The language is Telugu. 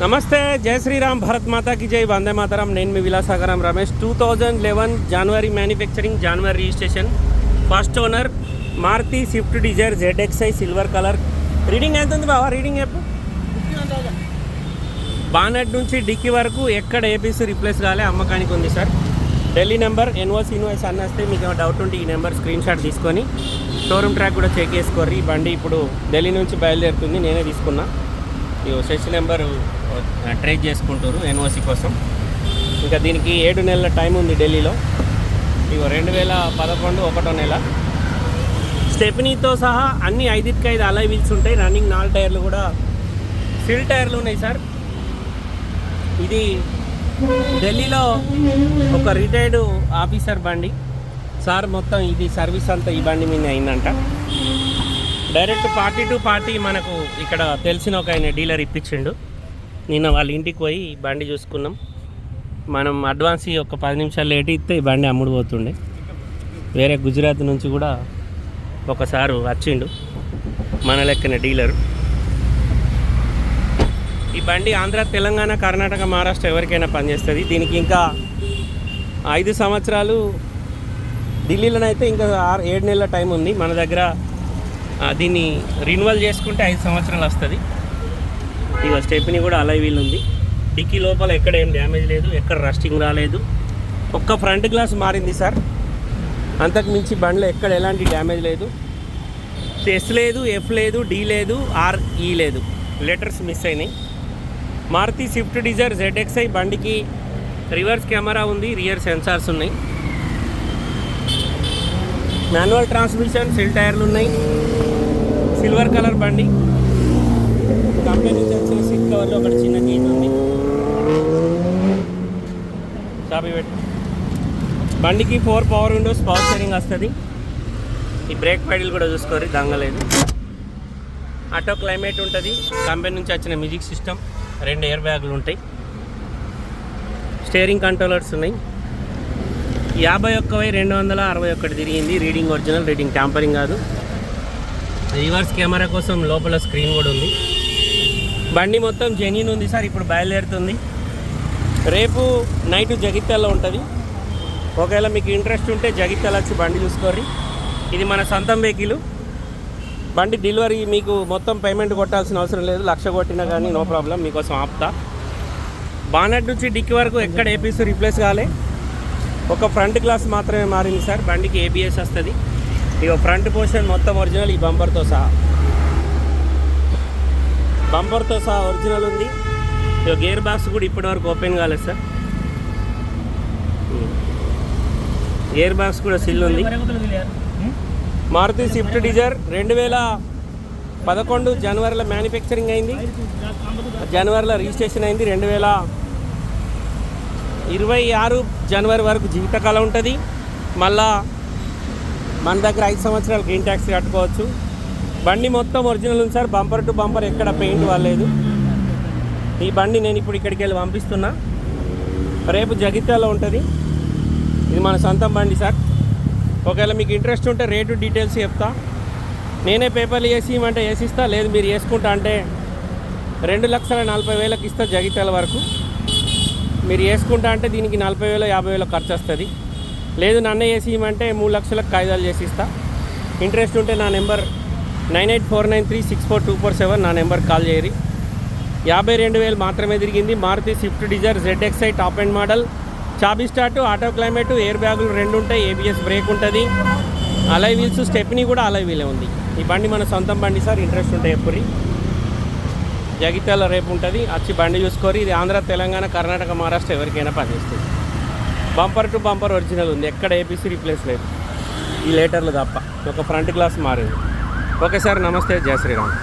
నమస్తే జై శ్రీరామ్ భరత్ మాతాకి జై వందే మాతారాం. నేను మీ Vilasagaram Ramesh. Two thousand eleven జనవరి మ్యానుఫ్యాక్చరింగ్ జనవరి registration first owner Maruti Swift Dzire ZXI silver colour reading ఎంత ఉంది బావా? రీడింగ్ చెప్పు. బానెట్ నుంచి డిక్కీ వరకు ఎక్కడ ఏపీసీ రిప్లేస్ కాలే అమ్మకానికి ఉంది sir. Delhi number NOC invoice అన్న వస్తే మీకు ఏమైనా డౌట్ ఉంటే ఈ నెంబర్ స్క్రీన్ షాట్ తీసుకొని షోరూమ్ ట్రాక్ కూడా చెక్ చేసుకోర్రి. ఈ బండి ఇప్పుడు ఢిల్లీ నుంచి బయలుదేరుతుంది నేనే తీసుకున్నా. ఈ సెషన్ నెంబర్ ట్రేక్ చేసుకుంటారు ఎన్ఓసి కోసం. ఇంకా దీనికి ఏడు నెలల టైం ఉంది ఢిల్లీలో. ఇగో రెండు వేల పదకొండు ఒకటో నెల. స్టెఫనీతో సహా అన్ని ఐదుకి ఐదు అలై వీల్స్ ఉంటాయి. రన్నింగ్ నాలుగు టైర్లు కూడా ఫిల్ టైర్లు ఉన్నాయి సార్. ఇది ఢిల్లీలో ఒక రిటైర్డ్ ఆఫీసర్ బండి. సార్ మొత్తం ఇది సర్వీస్ అంతా ఈ బండి మీద అయిందంట. డైరెక్ట్ పార్టీ టు పార్టీ మనకు ఇక్కడ తెలిసిన ఒక ఆయన డీలర్ ఇప్పించిండు. నిన్న వాళ్ళ ఇంటికి పోయి బండి చూసుకున్నాం. మనం అడ్వాన్స్ ఈ ఒక పది నిమిషాలు లేట్ ఇస్తే ఈ బండి అమ్ముడు పోతుండే. వేరే గుజరాత్ నుంచి కూడా ఒకసారి వచ్చిండు. మన లెక్కన డీలరు. ఈ బండి ఆంధ్ర తెలంగాణ కర్ణాటక మహారాష్ట్ర ఎవరికైనా పనిచేస్తుంది. దీనికి ఇంకా ఐదు సంవత్సరాలు ఢిల్లీలోనైతే ఇంకా ఆరు ఏడు నెలల టైం ఉంది. మన దగ్గర దీన్ని రిన్యువల్ చేసుకుంటే ఐదు సంవత్సరాలు వస్తుంది. ఇక స్టెప్ని కూడా అలై వీల్ ఉంది డిక్కీ లోపల ఎక్కడ ఏం డ్యామేజ్ లేదు ఎక్కడ రస్టింగ్ రాలేదు. ఒక్క ఫ్రంట్ గ్లాస్ మారింది సార్. అంతకు మించి బండ్లో ఎక్కడ ఎలాంటి డ్యామేజ్ లేదు. ఎస్ లేదు ఎఫ్ లేదు డి లేదు ఆర్ ఈ లేదు. లెటర్స్ మిస్ అయినాయి. మారుతి స్విఫ్ట్ డిజైర్ జెడ్ఎక్స్ఐ బండికి రివర్స్ కెమెరా ఉంది రియర్ సెన్సార్స్ ఉన్నాయి. మాన్యువల్ ట్రాన్స్మిషన్ సిల్ టైర్లు ఉన్నాయి. సిల్వర్ కలర్ బండి. కంపెనీ నుంచి సీట్ కవర్లో ఒకటి చిన్న గీత ఉంది. చాబీ పెట్టు. బండికి four power windows power steering వస్తుంది. ఈ బ్రేక్ ప్యాడిల్ కూడా చూసుకోరు దంగలేదు. ఆటో క్లైమేట్ ఉంటుంది. కంపెనీ నుంచి వచ్చిన మ్యూజిక్ సిస్టమ్ రెండు ఎయిర్ బ్యాగులు ఉంటాయి. స్టేరింగ్ కంట్రోలర్స్ ఉన్నాయి. యాభై ఒక్క వై రెండు వందల అరవై ఒకటి తిరిగింది. రీడింగ్ ఒరిజినల్ రీడింగ్ ట్యాంపరింగ్ కాదు. రివర్స్ కెమెరా కోసం లోపల స్క్రీన్ కూడా ఉంది. బండి మొత్తం జెన్యున్ ఉంది సార్ ఇప్పుడు బయలుదేరుతుంది. రేపు నైట్ జగిత్యాలలో ఉంటుంది. ఒకవేళ మీకు ఇంట్రెస్ట్ ఉంటే జగిత్యాల వచ్చి బండి చూసుకోర్రి. ఇది మన సొంతం వెహికల్ బండి డెలివరీ మీకు మొత్తం పేమెంట్ కొట్టాల్సిన అవసరం లేదు. లక్ష కొట్టినా కానీ నో ప్రాబ్లం మీకోసం ఆపుతా. బానెట్ నుంచి డిక్కి వరకు ఎక్కడ ఏపీస్ రీప్లేస్ కాలే. ఒక ఫ్రంట్ గ్లాస్ మాత్రమే మారింది సార్. బండికి ఏబిఎస్ వస్తుంది. ఇక ఫ్రంట్ పోర్షన్ మొత్తం ఒరిజినల్ ఈ బంపర్తో సహా. బంపర్తో సహా ఒరిజినల్ ఉంది. ఇక గేర్ బాక్స్ కూడా ఇప్పటివరకు ఓపెన్ కాలేదు సార్. గేర్ బాక్స్ కూడా సిల్ ఉంది. మారుతి స్విఫ్ట్ డిజైర్ రెండు వేల పదకొండు జనవరిలో మ్యానుఫ్యాక్చరింగ్ అయింది. జనవరిలో రిజిస్ట్రేషన్ అయింది. రెండు వేల ఇరవై ఆరు జనవరి వరకు జీవితకాలం ఉంటుంది. మళ్ళా మన దగ్గర ఐదు సంవత్సరాలు గ్రీన్ ట్యాక్స్ కట్టుకోవచ్చు. బండి మొత్తం ఒరిజినల్ ఉంది సార్. బంపర్ టు బంపర్ ఎక్కడ పెయింట్ వాళ్ళలేదు ఈ బండి నేను ఇప్పుడు ఇక్కడికి వెళ్ళి పంపిస్తున్నా. రేపు జగిత్యాలో ఉంటుంది. ఇది మన సొంతం బండి సార్. ఒకవేళ మీకు ఇంట్రెస్ట్ ఉంటే రేటు డీటెయిల్స్ చెప్తా. నేనే పేపర్లు వేసి ఇవ్వమంటే వేసిస్తా. లేదు మీరు వేసుకుంటా అంటే రెండు లక్షల నలభై వేలకు ఇస్తా జగిత్యాల వరకు. మీరు వేసుకుంటా అంటే దీనికి నలభై వేలు యాభై వేలు ఖర్చు వస్తుంది. లేదు నన్ను వేసి ఇవ్వమంటే మూడు లక్షలకు కాగితాలు చేసి ఇస్తా ఇంట్రెస్ట్ ఉంటే నా number nine eight four nine three six four two four seven నా నెంబర్ కాల్ చేయరి యాభై రెండు వేలు మాత్రమే తిరిగింది. Maruti Swift Dzire ZXI top and model. చాబీ start auto climate air బ్యాగులు రెండు ఉంటాయి. ఏబిఎస్ బ్రేక్ ఉంటుంది. అలై వీల్స్ స్టెప్ని కూడా అలై వీలే ఉంది. ఈ బండి మన సొంతం బండి సార్ ఇంట్రెస్ట్ ఉంటాయి ఎప్పుడు జగిత్యాల రేపు ఉంటుంది. వచ్చి బండి చూసుకోరు. ఇది ఆంధ్ర తెలంగాణ కర్ణాటక మహారాష్ట్ర ఎవరికైనా పనిచేస్తుంది. బంపర్ టు బంపర్ ఒరిజినల్ ఉంది. ఎక్కడ ఏపీసీ రీప్లేస్ లేదు. ఈ లేటర్లు తప్ప. ఒక ఫ్రంట్ గ్లాస్ మారింది. ఓకే సార్ నమస్తే జయ శ్రీరామ్.